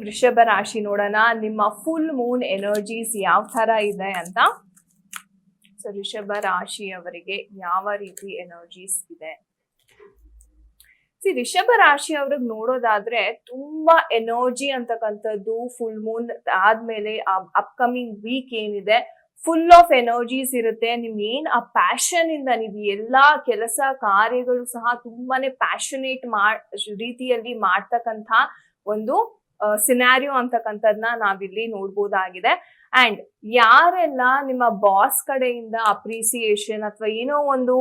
ವೃಷಭ ರಾಶಿ ನೋಡೋಣ. ನಿಮ್ಮ ಫುಲ್ ಮೂನ್ ಎನರ್ಜೀಸ್ ಯಾವ ತರ ಇದೆ ಅಂತ. ಸೊ ವೃಷಭ ರಾಶಿಯವರಿಗೆ ಯಾವ ರೀತಿ ಎನರ್ಜೀಸ್ ಇದೆ. ಸಿ ರಿಷಭ ರಾಶಿ ಅವ್ರಿಗೆ ನೋಡೋದಾದ್ರೆ ತುಂಬಾ ಎನರ್ಜಿ ಅಂತಕ್ಕಂಥದ್ದು ಫುಲ್ ಮೂನ್ ಆದ್ಮೇಲೆ ಅಪ್ಕಮಿಂಗ್ ವೀಕ್ ಏನಿದೆ. ಫುಲ್ ಆಫ್ ಎನರ್ಜೀಸ್ ಇರುತ್ತೆ. ನಿಮ್ ಏನ್ ಆ ಪ್ಯಾಷನ್ ಇಂದ ನೀವು ಎಲ್ಲಾ ಕೆಲಸ ಕಾರ್ಯಗಳು ಸಹ ತುಂಬಾನೇ ಪ್ಯಾಷನೇಟ್ ಮಾ, ರೀತಿಯಲ್ಲಿ ಮಾಡ್ತಕ್ಕಂಥ ಒಂದು ಸಿನಾರಿಯೋ ಅಂತಕ್ಕಂಥದ್ನ ನಾವಿಲ್ಲಿ ನೋಡ್ಬೋದಾಗಿದೆ. ಅಂಡ್ ಯಾರೆಲ್ಲ ನಿಮ್ಮ ಬಾಸ್ ಕಡೆಯಿಂದ ಅಪ್ರಿಸಿಯೇಷನ್ ಅಥವಾ ಏನೋ ಒಂದು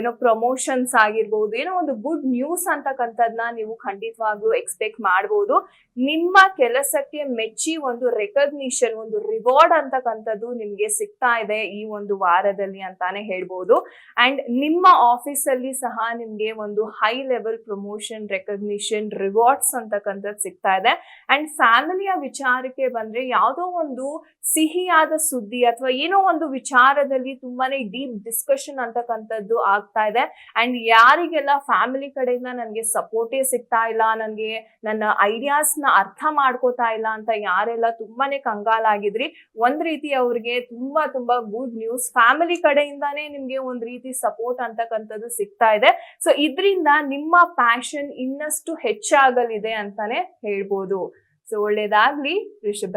ಏನೋ ಪ್ರಮೋಷನ್ಸ್ ಆಗಿರ್ಬೋದು, ಏನೋ ಒಂದು ಗುಡ್ ನ್ಯೂಸ್ ಅಂತಕ್ಕಂಥದ್ನ ನೀವು ಖಂಡಿತವಾಗ್ಲೂ ಎಕ್ಸ್ಪೆಕ್ಟ್ ಮಾಡ್ಬೋದು. ನಿಮ್ಮ ಕೆಲಸಕ್ಕೆ ಮೆಚ್ಚಿ ಒಂದು ರೆಕಗ್ನಿಷನ್ ಒಂದು ರಿವಾರ್ಡ್ ಅಂತಕ್ಕಂಥದ್ದು ನಿಮ್ಗೆ ಸಿಗ್ತಾ ಇದೆ ಈ ಒಂದು ವಾರದಲ್ಲಿ ಅಂತಾನೆ ಹೇಳ್ಬೋದು. ಅಂಡ್ ನಿಮ್ಮ ಆಫೀಸಲ್ಲಿ ಸಹ ನಿಮ್ಗೆ ಒಂದು high level promotion recognition rewards ಅಂತಕ್ಕಂಥದ್ದು ಸಿಗ್ತಾ ಇದೆ. ಅಂಡ್ ಫ್ಯಾಮಿಲಿಯ ವಿಚಾರಕ್ಕೆ ಬಂದ್ರೆ ಯಾವುದೋ ಒಂದು ಸಿಹಿಯಾದ ಸುದ್ದಿ ಅಥವಾ ಏನೋ ಒಂದು ವಿಚಾರದಲ್ಲಿ ತುಂಬಾನೇ ಡೀಪ್ ಡಿಸ್ಕಷನ್ ಅಂತಕ್ಕಂಥದ್ದು ಆಗ್ತಾ ಇದೆ. ಅಂಡ್ ಯಾರಿಗೆಲ್ಲ ಫ್ಯಾಮಿಲಿ ಕಡೆಯಿಂದ ನನಗೆ ಸಪೋರ್ಟೇ ಸಿಗ್ತಾ ಇಲ್ಲ, ನನಗೆ ನನ್ನ ಐಡಿಯಾಸ್ನ ಅರ್ಥ ಮಾಡ್ಕೋತಾ ಇಲ್ಲ ಅಂತ ಯಾರೆಲ್ಲ ತುಂಬಾನೇ ಕಂಗಾಲಾಗಿದ್ರಿ, ಒಂದ್ ರೀತಿ ಅವ್ರಿಗೆ ತುಂಬಾ ತುಂಬಾ ಗುಡ್ ನ್ಯೂಸ್. ಫ್ಯಾಮಿಲಿ ಕಡೆಯಿಂದಾನೇ ನಿಮ್ಗೆ ಒಂದ್ ರೀತಿ ಸಪೋರ್ಟ್ ಅಂತಕ್ಕಂಥದ್ದು ಸಿಗ್ತಾ ಇದೆ. ಸೊ, ಇದರಿಂದ ನಿಮ್ಮ ಪ್ಯಾಷನ್ ಇನ್ನಷ್ಟು ಹೆಚ್ಚಾಗಲಿದೆ ಅಂತಾನೆ ಹೇಳ್ಬೋದು. ಸೊ, ಒಳ್ಳೇದಾಗ್ಲಿ, ವೃಷಭ